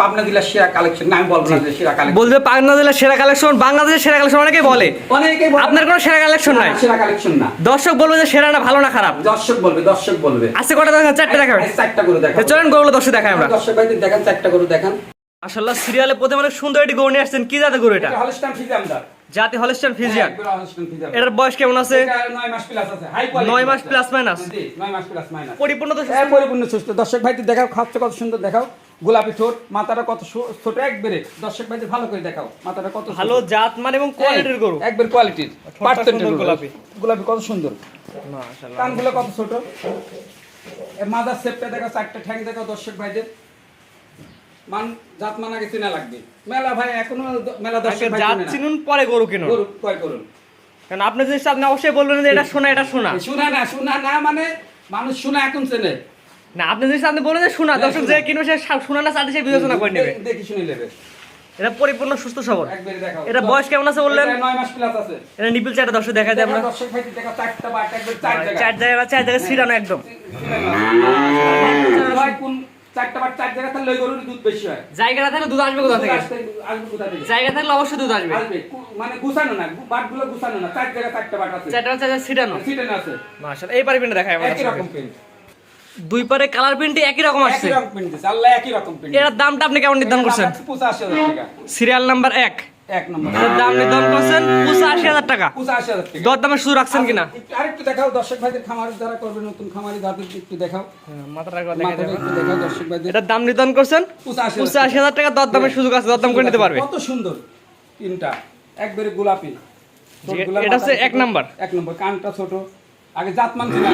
পাবনা জেলার সেরা কালেকশন না আমি বলব না যে সেরা কালেকশন বলতে পাবনা জেলার সেরা কালেকশন বাংলাদেশের সেরা কালেকশন অনেকেই বলে। অনেকেই বলে- আপনার কোনো সেরা কালেকশন নাই? সেরা কালেকশন না। দর্শক বলবে যে সেরা না ভালো না খারাপ? দর্শক বলবে দর্শক বলবে। আজকে কটা দেখান? চারটে দেখাবেন। চারটা করে দেখাবো। চলেন গরুগুলো দর্শক দেখাই আমরা। দর্শক ভাইদের দেখান চারটা করে দেখান। মাশাআল্লাহ সিরিয়ালে প্রথমে অনেক সুন্দর একটি গরু নিয়ে আসছেন। কি জাতের গরু এটা? হলস্টাইন জাতি। হলস্টাইন ফিজিয়ান ফিজিয়াম এটার বয়স কেমন আছে? মাস প্লাস আছে। হাই কোয়ালিটি নয় মাস plus minus? জি মাস প্লাস মাইনাস পরিপূর্ণ তো হ্যাঁ পরিপূর্ণ সুস্থ। দর্শক ভাইদের দেখাও খাচ্ছে কত সুন্দর দেখাও। গোলাপি ঠোঁট মাথাটা কত ছোট একবারে দর্শক ভাইদের ভালো করে দেখাও মাথাটা কত ভালো জাত মান এবং কোয়ালিটির গরু। একবার কোয়ালিটির ঠোঁটটা পার্সেন্টের গোলাপি। গোলাপি। কত সুন্দর। মাশাআল্লাহ। কানগুলো কত ছোট। মাদার শেপটা দেখাও চারটা ঠ্যাং দেখাও দর্শক ভাইদের। মান জাত মানা গেছে না লাগবে। মেলা ভাই এখনও মেলা দর্শক ভাই জাত চিনুন পরে গরু কিনুন। গরু ক্রয় করুন কারণ আপনি জিনিস আপনি অবশ্যই বলবেন যে এটা শোনা এটা শোনা শোনা না শোনা না মানে মানুষ শোনা এখন চেনে। না আপনি জিনিস আপনি বলেন যে শোনা দর্শক যে। কিনবে সে শোনা না চাটে সে বিবেচনা করে নেবে। দেখি শুনে নেবে। এটা পরিপূর্ণ সুস্থ সবল। এটা বয়স কেমন আছে বললেন? এটা নয় মাস প্লাস আছে। এটা নিপিল চারটা দর্শক দেখা যায় আমরা। দর্শক ভাই দেখা চারটা বাট একবার চার জায়গা চার জায়গা চার জায়গায় ছিড়ানো একদম। চারটা জায়গা হয়। থাকলে দুধ আসবে কোথা থেকে? জায়গা থাকলে অবশ্যই দুধ আসবে। মানে গুছানো না বাটগুলো গুছানো না। চার জায়গা চারটা বাট আছে। চারটা চার জায়গায় ছিড়ানো। আছে। মাশাআল্লাহ এই পারে প্রিন্ট দেখায় আমরা একই রকম প্রিন্ট দুই পারে কালার প্রিন্টই একই রকম আসছে। একই রকম প্রিন্ট আল্লাহ একই রকম প্রিন্ট এটার দামটা আপনি কেমন নির্ধারণ করছেন? টাকা। সিরিয়াল নাম্বার এক। এক নম্বর। এটার দাম নির্ধারণ করছেন টাকা। পঁচাশি হাজার টাকা। দর দামে শুধু রাখছেন কিনা? আরেকটু দেখাও দর্শক ভাইদের খামারি যারা করবে নতুন খামারি যাদের একটু দেখাও। মাথাটা একবার মাথাটা দেখাই দেবেন। একটু দেখাও দর্শক ভাইদের। এটার দাম নির্ধারণ করছেন পঁচাশি পঁচাশি হাজার টাকা দর দামের সুযোগ আছে দর দাম করে নিতে পারবে। কত সুন্দর তিনটা। একবারে গোলাপি। এটা হচ্ছে এক নাম্বার। এক নম্বর। কানটা ছোট। আগে জাতমান ছিল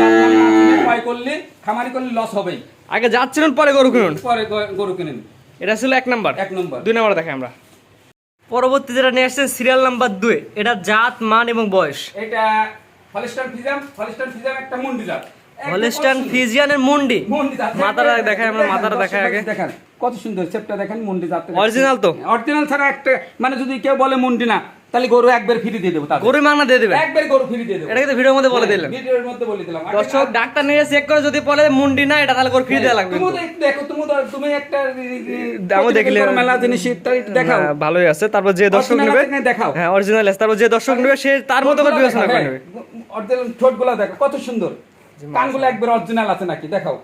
জাতমান না করলে খামারি করলে লস হবেই। আগে যাচ্ছিলেন পরে গরু কিনুন? পরে গরু কিনেন। এটা ছিল এক নাম্বার। এক নম্বর। দুই নাম্বার আমরা। পরবর্তী যেটা নিয়ে আসছেন সিরিয়াল নাম্বার দুই। এটা জাত মান এবং বয়স। এটা হলিস্টান ফিজাম হলিস্টান ফিজাম একটা মুন্ডি জাত। হলিস্টান ফিজিয়ানের মুন্ডি। মুন্ডি জাত। মাথাটা দেখাই আমরা দেখেন, মাথাটা দেখাই আগে। দেখেন। কত সুন্দর শেপটা দেখেন মুন্ডি জাত। Original তো? অরিজিনাল ছাড়া একটা মানে যদি কেউ বলে মুন্ডি না তাহলে গরু একবার ফ্রি দিয়ে দেবো গরু মাংনা দিয়ে দেবে একবার গরু ফ্রি দিয়ে দেবো। এটা কিন্তু ভিডিওর মধ্যে বলে দিলেন ভিডিওর মধ্যে বলে দিলাম। দর্শক ডাক্তার নিয়ে চেক করে যদি বলে মুন্ডি না এটা তাহলে করে ফ্রি দেওয়া লাগবে। তুমি। তো দেখো তুমি তুমি একটা দামও দেখলে মেলা জিনিস দেখাও। হ্যাঁ, ভালোই আছে। তারপর যে দর্শক নেবে দেখাও। হ্যাঁ অরিজিনাল আছে। তারপর যে দর্শক নেবে সে তার মতো করে বিবেচনা করে নেবে। অরিজিনাল ঠোঁটগুলো দেখো কত সুন্দর। কানগুলো একবার অরিজিনাল আছে নাকি দেখাও।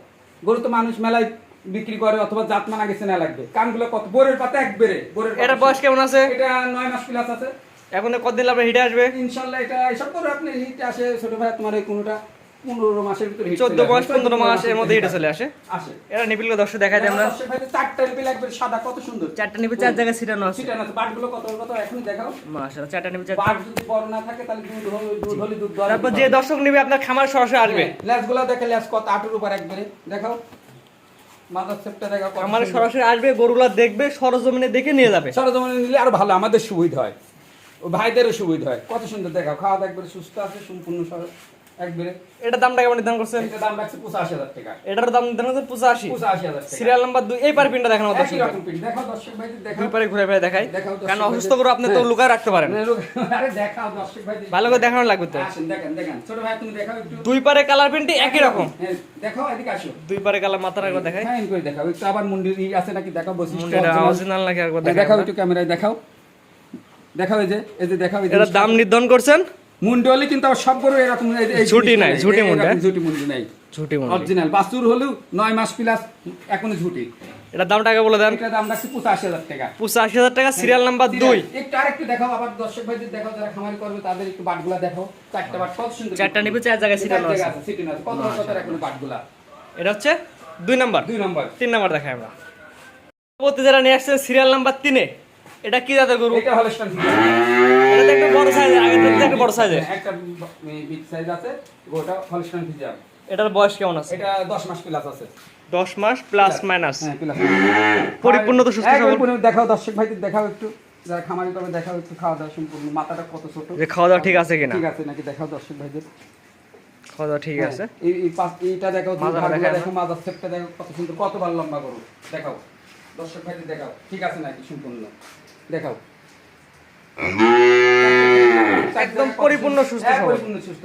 গরু তো মানুষ মেলায় বিক্রি করে অথবা জাত মানা গেছে না লাগবে। কানগুলো কত বোরের পাতা একবারে বোরের এটা বয়স কেমন আছে? এটা নয় মাস প্লাস আছে। এখন কতদিন আপনার হিটে আসবে? ইনশাল্লাহ এটা এসব করে আপনি হিট আসে ছোট ভাই তোমার এই কোনোটা পনেরো মাসের ভিতরে চোদ্দ মাস। পনেরো মাস এর মধ্যে হিটে চলে আসে। আসে। এটা নিপিলকে দর্শক দেখাই দিই আমরা। চারটা রিপিল একবার সাদা কত সুন্দর। চারটা নিপিল চার জায়গায় ছিটানো আছে। সিটান আছে। বাটগুলো কত কত এখন দেখাও। মাশাআল্লাহ চারটা নিপিল চার বাট যদি বড় না থাকে তাহলে দুধ হলে দুধ হলে দুধ তারপর যে দর্শক নেবে আপনার খামার সরাসরি আসবে। লেসগুলো দেখে লেস কত আটুর উপর একবারে। দেখাও। আমার। সরাসরি আসবে গরুলা দেখবে সরজমিনে দেখে নিয়ে যাবে। সরজমিনে নিলে আরও ভালো আমাদের সুবিধা হয়। ভাইদেরও সুবিধা হয়। কত সুন্দর দেখাও। খাওয়া দাওয়া একবারে সুস্থ আছে সম্পূর্ণ সর- একবারে। এটার দামটা কেমন নির্ধারণ করছেন? দাম রাখছে পঁচাশি হাজার টাকা। এটার দাম নির্ধারণ করছেন পঁচাশি। পঁচাশি হাজার টাকা। সিরিয়াল নাম্বার দুই এই পারে পিনটা দেখানো দর্শক দেখাও দেখাও। দুই পারে ঘুরে দেখাই। কারণ অসুস্থ করে আপনি তো হ্যাঁ। লুকায় রাখতে পারেন। আরে দেখাও দর্শক ভাইদের। ভালো করে দেখানো লাগবে তো। আসেন দেখেন দেখেন। ছোট ভাই তুমি দেখাও একটু। দুই পারে কালার প্রিন্টই একই রকম। হ্যাঁ, দেখাও এদিকে আসো। দুই পারে কালার মাথার একবার দেখাই। হ্যাঁ করে দেখাও। একটু আবার মুন্ডির ই আছে নাকি? দেখাও original। অরিজিনাল নাকি একবার দেখাও একটু ক্যামেরায় দেখাও। এই যে এই যে এই এটার জিনিসটা। দাম নির্ধারণ করছেন? মুন্ডি হলে কিন্তু আবার সব গরু এরকম ঝুঁটি নাই, নেই। ঝুঁটি মুন্ডি, ঝুঁটি মুন্ডি নাই। ঝুটি মনে অরিজিনাল বাছুর হলেও নয় মাস প্লাস এখনও ঝুঁটি। এটার দামটা আগে বলে দেন। এটা দাম রাখছে পঁচাশি হাজার টাকা। পঁচাশি হাজার টাকা সিরিয়াল নাম্বার দুই। একটু আরেকটু দেখাও আবার দর্শক ভাইদের দেখাও যারা খামারি করবে তাদের একটু বাটগুলা দেখাও। চারটা বাট কত সুন্দর চারটা নিবে চার জায়গায় জায়গা আছে। সিটিং আছে। কত কত এখন বাটগুলা? এটা হচ্ছে দুই নাম্বার। দুই নম্বর। তিন নাম্বার দেখাই আমরা। পরবর্তী যারা নিয়ে আসছে সিরিয়াল নাম্বার তিনে। এটা কি জাতের গরু? এটা হলো স্ট্যান্ড এটা তো একটু বড় সাইজের আগে থেকে একটু বড় সাইজের একটা বিগ সাইজ আছে গোটা হলস্টাইন ফিজিয়াম এটার বয়স কেমন আছে? এটা 10 মাস প্লাস আছে। দশ মাস প্লাস মাইনাস হ্যাঁ প্লাস পরিপূর্ণ তো সুস্থ সবল। পরিপূর্ণ দেখাও দর্শক ভাইদের দেখাও একটু। যারা খামারি করবে দেখাও একটু খাওয়া দাওয়া সম্পূর্ণ। মাথাটা কত ছোট? যে খাওয়া দাওয়া ঠিক আছে কিনা? ঠিক আছে নাকি? দেখাও দর্শক ভাইদের। খাওয়া দাওয়া ঠিক আছে। হ্যাঁ, এই এই এইটা দেখাও ভাগগুলো দেখাও দেখো মাজার সেপটা দেখো কত সুন্দর কতবার লম্বা করো দেখাও। দর্শক ভাইদের দেখাও ঠিক আছে নাকি সম্পূর্ণ দেখাও একদম পরিপূর্ণ সুস্থ হ্যাঁ, সবল। পরিপূর্ণ সুস্থ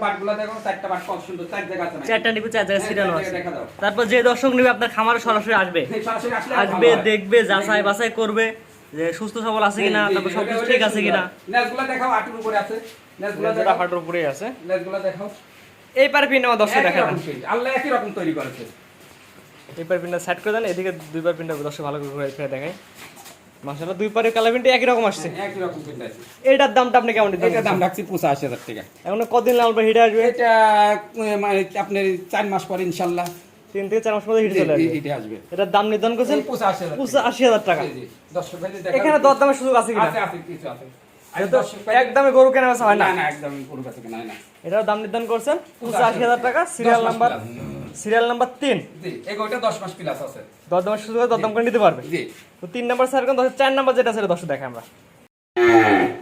বাটগুলা দেখো চারটা বাট কত সুন্দর চার জায়গা আছে চারটা নিবে চার জায়গায় হ্যাঁ, আছে জায়গায় দেখা দাও। তারপর যে দর্শক নিবে আপনার খামারে সরাসরি আসবে আসবে দেখবে যাচাই বাছাই করবে যে সুস্থ সবল আছে কিনা তারপর সবকিছু ঠিক আছে কিনা লেজগুলা দেখাও আটুর উপরে আছে লেজগুলা যেটা দেখাও হাটের উপরেই আছে দেখাও এই পার পিন আমার দর্শক দেখা আল্লাহ একই রকম তৈরি করেছে এই পার পিনটা সেট করে দেন এদিকে দুই পার পিনটা দর্শক ভালো করে ঘুরে ফিরে দেখাই মাশাআল্লাহ দুই পারের কালার পিনটা একই রকম আসছে। হ্যাঁ, একই রকম print আছে এটার দামটা আপনি কেমন দিতে এটার দাম রাখছি পঁচাশি হাজার টাকা। এখন কতদিন লাগবে হিটে আসবে? এটা মানে আপনার চার মাস পরে ইনশাল্লাহ তিন থেকে চার মাস মধ্যে হিটে চলে আসবে। আসবে। এটার দাম নির্ধারণ করছেন? পঁচাশি হাজার আশি হাজার টাকা। এখানে দরদামের সুযোগ আছে কিনা? আছে আছে কিছু আছে। আর এটা তো দর্শক ভাইদের- একদমে গরু কেনা হয় পুরো না না এটার দাম নির্ধারণ করছেন? পঁচাশি হাজার টাকা সিরিয়াল নাম্বার সিরিয়াল নাম্বার তিন। এগোটা দশ মাস প্লাস আছে। দরদাম করে নিতে পারবে? তো তিন নাম্বার স্যার চার নাম্বার যেটা সেটা দশ দেখে আমরা।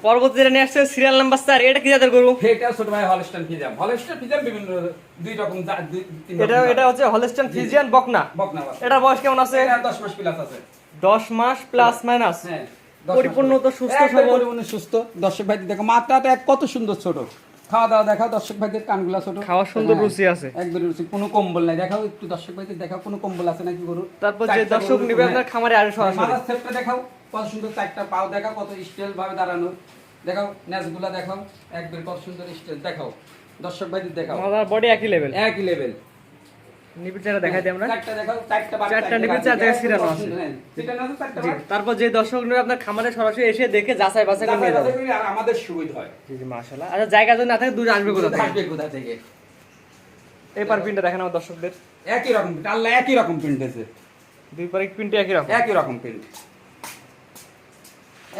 পরবর্তী যেটা নিয়ে আসছে সিরিয়াল নাম্বার স্যার এটা কি জাতের গরু? এটা ছোট ভাই হলস্টাইন ফিজাম হলস্টাইন ফিজাম বিভিন্ন দুই রকম জা- দুই তিন এটা এটা হচ্ছে হলস্টাইন ফিজিয়ান বকনা। বকনা বাচ্চা। বয়স কেমন আছে? এটা দশ মাস প্লাস আছে। দশ মাস প্লাস মাইনাস হ্যাঁ পরিপূর্ণ তো সুস্থ সবল। সুস্থ। দর্শক ভাই দেখো মাত্রাটা কত সুন্দর ছোট। খাওয়া দাওয়া দেখাও দর্শক ভাইদের কানগুলা ছোট। খাওয়া সুন্দর হ্যাঁ, রুচি আছে। একদম রুচি। কোনো কম্বল নাই। দেখাও একটু দর্শক ভাইদের দেখাও কোনো কম্বল আছে নাকি গরু তারপর যে দর্শক নিবে হ্যাঁ। আপনার খামারে আসে সরাসরি। মাথার শেপটা দেখাও কত সুন্দর চারটা পাও দেখাও কত স্টাইল ভাবে দাঁড়ানো দেখাও ন্যাচগুলা দেখাও একবার কত সুন্দর স্টাইল দেখাও দর্শক ভাইদের দেখাও। মাদার বডি একই লেভেল একই লেভেল নিবিড় দেখাই দিই আমরা চারটা চার জায়গায় ছিটানো আছে। জি তারপর যে দর্শক আপনার খামারে সরাসরি এসে দেখে যাচাই বাছাই করে নিয়ে যাবে। বাছাই করি আর আমাদের সুবিধা হয়। জি জি মাশাআল্লাহ। আচ্ছা জায়গা যদি না থাকে দূরে আসবে কোথা থেকে? কোথা থেকে? এই পার পিনটা দেখেন আমার দর্শকদের। একই রকম আল্লাহ একই রকম প্রিন্ট আছে দুই পারে একই রকম। একই রকম প্রিন্ট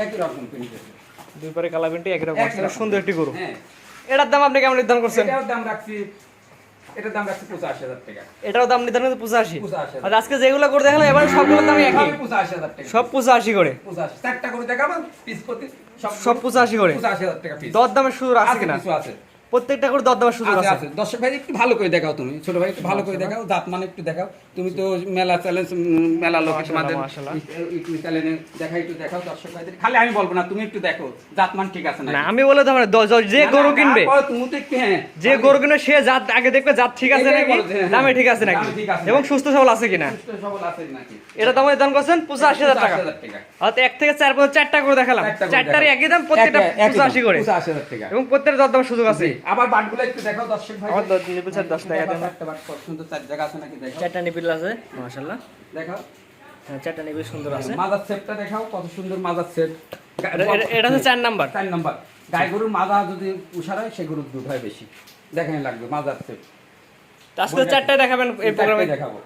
একই রকম প্রিন্ট আছে দুই পারে কালা একই রকম সুন্দর একটি গরু। হ্যাঁ। এটার দাম আপনি কেমন নির্ধারণ করছেন? এটার দাম রাখছি এটার দাম রাখছি পঁচাশি হাজার টাকা। এটাও দাম নির্ধারণ পঁচাশি। আর আজকে যেগুলো করে দেখালাম এবার সবগুলোর দাম একই। পঁচাশি হাজার টাকা। সব পঁচাশি করে। পঁচাশি। চারটা করে দেখাবো পিস প্রতি। সব পঁচাশি করে। পঁচাশি হাজার টাকা পিস দর দামের সুযোগ আছে আছে কিনা? কিছু আছে। প্রত্যেকটা করে দর দামের সুযোগ আছে দর্শক ভাই একটু ভালো করে দেখাও তুমি। ছোট ভাই একটু ভালো করে দেখাও জাত মানে একটু দেখাও। তুমি তো মেলা চ্যালেঞ্জ মেলা লোক মাশাআল্লাহ, তোমাদের মাশাআল্লাহ। ইউটিউব চ্যানেলে দেখা একটু দেখাও দর্শক ভাইদের। খালি আমি বলব না তুমি একটু দেখো জাত মান ঠিক আছে না না আমি বলে তো আমার দ- দ- যে গরু কিনবে তুমি তো একটু হ্যাঁ যে গরু কিনবে সে জাত আগে দেখবে জাত ঠিক আছে নাকি? হ্যাঁ, দামে ঠিক আছে নাকি? দামে ঠিক আছে এবং সুস্থ সবল আছে কিনা? সুস্থ সবল আছে নাকি? এটা দাম দাম করছেন পঁচাশি হাজার টাকা। 85,000 টাকা। হয়তো এক থেকে চার পর্যন্ত চারটা করে দেখালাম। চারটার। একই দাম প্রত্যেকটা একই- একই দাম, পঁচাশি করে। 85,000 টাকা। এবং প্রত্যেকটা দর দামের সুযোগ আছে। আবার বাটগুলো একটু দেখাও দর্শক ভাই আমার দশ- নিপুল স্যার দশ টাকা দেন। একটা বাট কত সুন্দর চার জায়গা আছে নাকি দেখাও চারটা নিপিল আছে মাশাল্লাহ দেখাও হ্যাঁ, চারটা নিপিল সুন্দর আছে। মাজার সেটটা দেখাও কত সুন্দর মাজার সেট এটা- হচ্ছে চার নাম্বার। চার নম্বর। গাই গরুর মাজা যদি উষার হয় সে গরুর দুধ হয় বেশি। দেখাই লাগবে মাজার সেট আজকে চারটায় দেখাবেন এই প্রোগ্রামে? দেখাবো।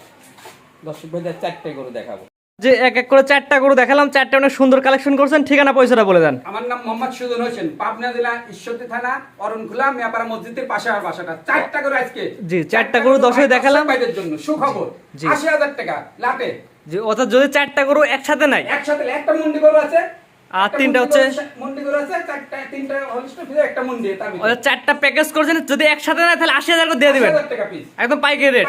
দর্শক ভাইদের চারটাই গরু দেখাবো। যে এক এক করে চারটা গরু দেখালাম চারটা অনেক সুন্দর কালেকশন করছেন ঠিকানা পয়সাটা বলে দেন। আমার নাম মোহাম্মদ সুজন হোসেন পাবনা জেলা ঈশ্বরদী থানা অরণখোলা মেয়াপাড়া মসজিদের পাশে আমার বাসাটা। চারটা গরু আজকে। জি, চারটা গরু দশে দেখালাম। বাইদের জন্য সুখবর। আশি হাজার টাকা লাটে। যে অর্থাৎ যদি চারটা গরু একসাথে নাই? একসাথে একটা মুন্ডি গরু আছে আর তিনটা হচ্ছে? চারটা প্যাকেজ করছেন যদি একসাথে তাহলে আশি হাজার করে দিয়ে দিবেন। 80,000 টাকা পিস একদম পাইকারি রেট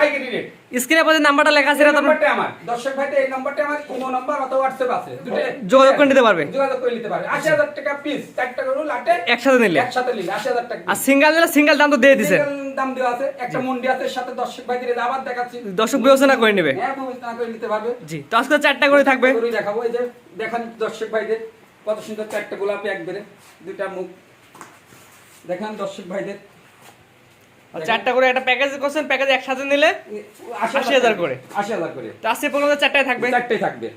স্ক্রিনে পরে নাম্বারটা লেখা আছে এই এটা তো আপনার নাম্বারটা আমার। দর্শক ভাইতে এই নাম্বারটা আমার ইমো নাম্বার অথবা হোয়াটসঅ্যাপ আছে। যোগাযোগ করে নিতে পারবে। যোগাযোগ করে নিতে পারবে। আশি হাজার টাকা পিস চারটা গরু লাটে একসাথে নিলে। একসাথে নিলে আশি হাজার টাকা আর সিঙ্গেল নিলে সিঙ্গেল দাম তো দিয়ে দিছে। দাম দেওয়া আছে একটা মন্ডি আছে সাথে দর্শক ভাইদের এই আবার দেখাচ্ছি। দর্শক বিবেচনা করে নেবে। হ্যাঁ বিবেচনা করে নিতে পারবে। জি তো আজকে চারটা করে থাকবে। দেখাবো এই যে দেখান দর্শক ভাইদের। কত সুন্দর চারটা গোলাপি একবারে দুইটা মুখ। দেখান দর্শক ভাইদের। আর চারটা করে একটা প্যাকেজ করছেন প্যাকেজ একসাথে নিলে আশি হাজার করে। আশি হাজার করে। আজকে পর্যন্ত চারটায় থাকবে? চারটাই থাকবে।